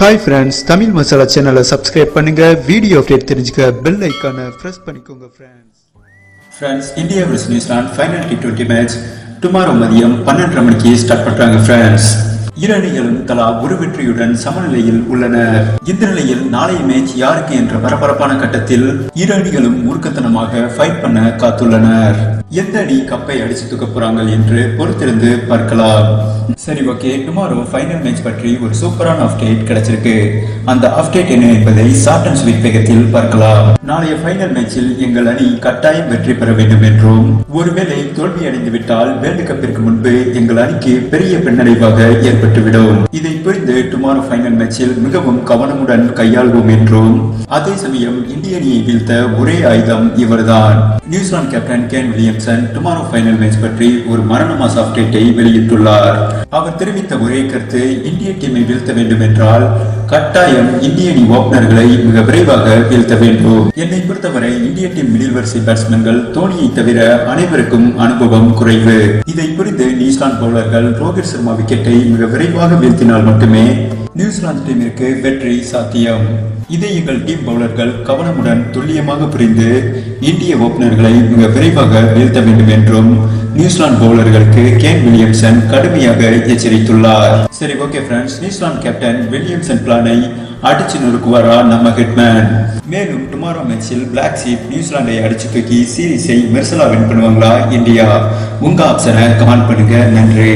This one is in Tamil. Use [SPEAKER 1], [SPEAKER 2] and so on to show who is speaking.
[SPEAKER 1] ஹாய் ஃப்ரெண்ட்ஸ் தமிழ் மசாலா சேனலை சப்ஸ்கிரைப் பண்ணுங்க. வீடியோ அப்டேட் தெரிஞ்சுக்க பெல் ஐக்கானை ப்ரெஸ் பண்ணிக்கோங்க friends
[SPEAKER 2] friends India versus New Zealand final T twenty match tomorrow மதியம் பன்னெண்டரை மணிக்கு ஸ்டார்ட் பண்றாங்க ஃப்ரெண்ட்ஸ் இரு அணிகளும் தலா ஒரு வெற்றியுடன் சமநிலையில் உள்ளனர். இந்த நிலையில் நாளைய மேட்ச் யாருக்கு என்ற பரபரப்பான கட்டத்தில் இரு அணிகளும் மூர்க்கத்தனமாக ஃபைட் பண்ண காத்துள்ளனர். எந்த அணி கப்பை அடிச்சு தூக்க போறாங்க என்று பொறுத்திருந்து பார்க்கலாம். சரி ஓகே டுமாரோ ஃபைனல் மேட்ச் பற்றி ஒரு சூப்பரான அப்டேட் கிடைச்சிருக்கு. அந்த அப்டேட் என்ன என்பதை ஷார்ட் அண்ட் ஸ்வீட் வேகத்தில் பார்க்கலாம். நாளைய ஃபைனல் மேட்சில் எங்கள் அணி கட்டாயம் வெற்றி பெற வேண்டும் என்றும் ஒருவேளை தோல்வி அடைந்து விட்டால் வேர்ல்டு கப்பிற்கு முன்பு எங்கள் அணிக்கு பெரிய பின்னடைவாக ஏற்பட்டுவிடும். இதை புரிந்து டுமாரோ ஃபைனல் மேட்சில் மிகவும் கவனமுடன் கையாள்வோம் என்றும் அதே சமயம் இந்திய அணியை வீழ்த்த ஒரே ஆயுதம் இவர்தான். New Zealand captain Kane Williamson tomorrow final match பற்றி ஒரு மரண மாச அப்டேட்டை வெளியிட்டுள்ளார். அவர் தெரிவித்த ஒரே கருத்து இந்திய டீமை வீழ்த்த வேண்டும் என்றால் கட்டாயம் இந்திய அணி ஓபனர்களை மிக விரைவாக வீழ்த்த வேண்டும். என்னை பொறுத்தவரை இந்திய டீம் மிடில் வரிசை பேட்ஸ்மேன்கள் தோனியை தவிர அனைவருக்கும் அனுபவம் குறைவு. இதை புரிந்து நியூசிலாந்து பவுலர்கள் ரோஹித் சர்மா விக்கெட்டை மிக விரைவாக வீழ்த்தினால் மட்டுமே நியூசிலாந்து டீமிற்கு வெற்றி சாத்தியம். இதை எங்கள் டீம் பவுலர்கள் கவனமுடன் துல்லியமாக புரிந்து இந்திய ஓபனர்களை மிக விரைவாக வீழ்த்த வேண்டும் என்றும் நியூசிலாந்து பவுலர்களுக்கு கேன் வில்லியம்சன் கடுமையாக எச்சரித்துள்ளார். சரி okay friends New Zealand captain Williamson பிளானை அடிச்சு நொறுக்குவாரா நம்ம ஹிட்மேன் மேலும் டுமாரோ மேட்சில் பிளாக் சீப் நியூசிலாண்டை அடிச்சு தூக்கி சீரீஸை மெர்சலா வின் பண்ணுவாங்களா? இந்தியா உங்க ஆப்ஷனை கமெண்ட் பண்ணுங்க. நன்றி.